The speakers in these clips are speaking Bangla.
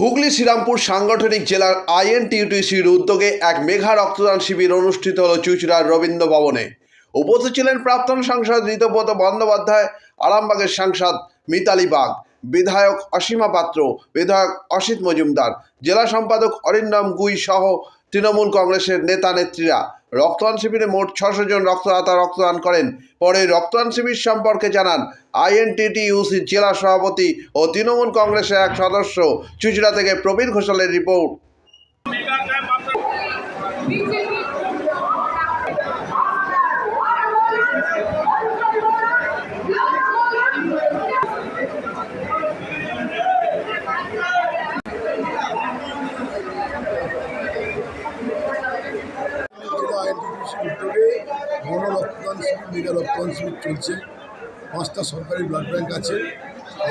হুগলি শ্রীরামপুর সাংগঠনিক জেলার আইএনটিউটিসির উদ্যোগে এক মেঘা রক্তদান শিবির অনুষ্ঠিত হল চুচড়ার রবীন্দ্র ভবনে। উপস্থিত ছিলেন প্রাক্তন সাংসদ ঋতব্রত বন্দ্যোপাধ্যায়, আরামবাগের সাংসদ মিতালি বাগ, বিধায়ক অসীমা পাত্র, বিধায়ক অসিত মজুমদার, জেলা সম্পাদক অরিন্দম গুই সহ তৃণমূল কংগ্রেসের নেতা নেত্রীরা। রক্তদান শিবিরে মোট ছশো জন রক্তদাতা রক্তদান করেন। পরে রক্তদান শিবির সম্পর্কে জানান আইএনটিটিইউসির জেলা সভাপতি ও তৃণমূল কংগ্রেসের এক সদস্য। চুচড়া থেকে প্রবীণ ঘোষালের রিপোর্ট। উদ্যোগে গণ রক্তদান শিবির মেগা রক্তদান শিবির চলছে। পাঁচটা সরকারি ব্লাড ব্যাঙ্ক আছে।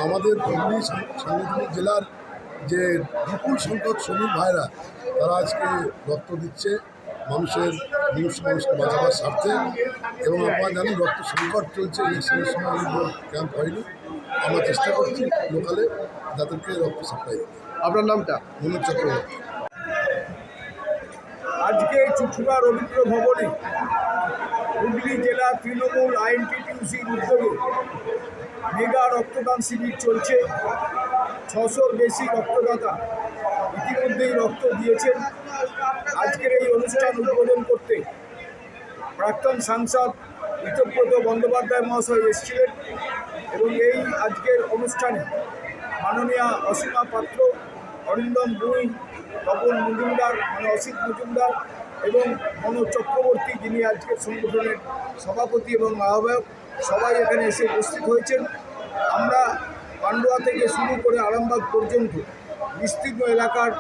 আমাদের হুগলি সাংগঠনিক জেলার যে বিপুল সংখ্যক শ্রমিক ভাইরা তারা আজকে রক্ত দিচ্ছে মানুষের মানুষ মানুষকে বাঁচাবার স্বার্থে। এবং আমরা জানি রক্ত সংকট চলছে ইলেকশনের সময় অনেকগুলো ক্যাম্প হয়নি। আমরা চেষ্টা করছি লোকালে যাদেরকে রক্ত সাপ্লাই আপনার নামটা? মনোজ চক্রবর্তী। আজকে চুচুড়া রবীন্দ্র ভবনে হুগলি জেলা তৃণমূল আইএনটিটিউসির উদ্যোগে মেগা রক্তদান শিবির চলছে। ছশোর বেশি রক্তদাতা ইতিমধ্যেই রক্ত দিয়েছেন। আজকের এই অনুষ্ঠান উদ্বোধন করতে প্রাক্তন সাংসদ ঋতব্রত বন্দ্যোপাধ্যায় মহাশয় এসেছিলেন এবং এই আজকের অনুষ্ঠানে মাননীয়া অসীমা পাত্র অরিন্দম বুই তপন মজুমদার মানে অসিত মজুমদার এবং মনোজ চক্রবর্তী, যিনি আজকের সংগঠনের সভাপতি এবং আহ্বায়ক, সবাই এখানে এসে উপস্থিত হয়েছেন। আমরা পান্ডুয়া থেকে শুরু করে আরামবাগ পর্যন্ত বিস্তীর্ণ এলাকার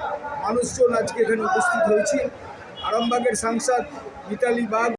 মানুষজন আজকে এখানে উপস্থিত হয়েছি। আরামবাগের সাংসদ মিতালি বাগ